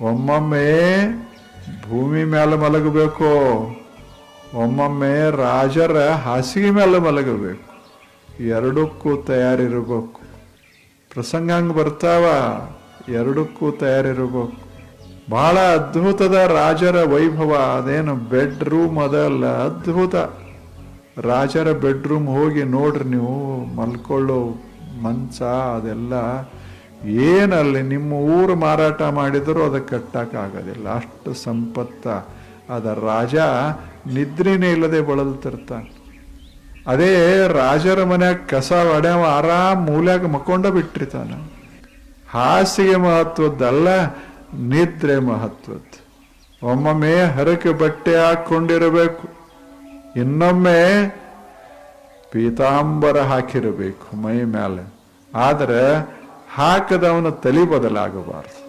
ಒಮ್ಮೊಮ್ಮೆ ಭೂಮಿ ಮೇಲೆ ಮಲಗಬೇಕು. ಒಮ್ಮೊಮ್ಮೆ ರಾಜರ ಹಾಸಿಗೆ ಮೇಲೆ ಮಲಗಬೇಕು. ಎರಡಕ್ಕೂ ತಯಾರಿರಬೇಕು. ಪ್ರಸಂಗ ಹಂಗೆ ಬರ್ತಾವ, ಎರಡಕ್ಕೂ ತಯಾರಿರಬೇಕು. ಬಹಳ ಅದ್ಭುತದ ರಾಜರ ವೈಭವ, ಅದೇನು ಬೆಡ್ ರೂಮ್ ಅದಲ್ಲ, ಅದ್ಭುತ. ರಾಜರ ಬೆಡ್ರೂಮ್ ಹೋಗಿ ನೋಡ್ರಿ ನೀವು, ಮಲ್ಕೊಳ್ಳೋ ಮಂಚ ಅದೆಲ್ಲ ಏನಲ್ಲಿ ನಿಮ್ಮ ಊರು ಮಾರಾಟ ಮಾಡಿದರೂ ಅದಕ್ಕೆ ಕಟ್ಟಕ್ಕಾಗೋದಿಲ್ಲ. ಅಷ್ಟು ಸಂಪತ್ತ ಅದ ರಾಜ ನಿದ್ರೆನೇ ಇಲ್ಲದೆ ಬಳಲ್ತಿರ್ತಾನೆ. ಅದೇ ರಾಜರ ಮನ್ಯಾಗ ಕಸ, ಒಡೆವ ಆರಾಮ್ ಮೂಲ್ಯಾಗ ಮಕ್ಕೊಂಡ ಬಿಟ್ಟಿರ್ತಾನ. ಹಾಸಿಗೆ ಮಹತ್ವದ್ದಲ್ಲ, ನಿದ್ರೆ ಮಹತ್ವದ್ದು. ಒಮ್ಮೊಮ್ಮೆ ಹರಕೆ ಬಟ್ಟೆ ಹಾಕೊಂಡಿರಬೇಕು ಇನ್ನೊಮ್ಮೆ ಪೀತಾಂಬರ ಹಾಕಿರಬೇಕು ಮೈ ಮೇಲೆ ಆದರೆ ಹಾಕದವನ ತಲೆ ಬದಲಾಗಬಾರದು.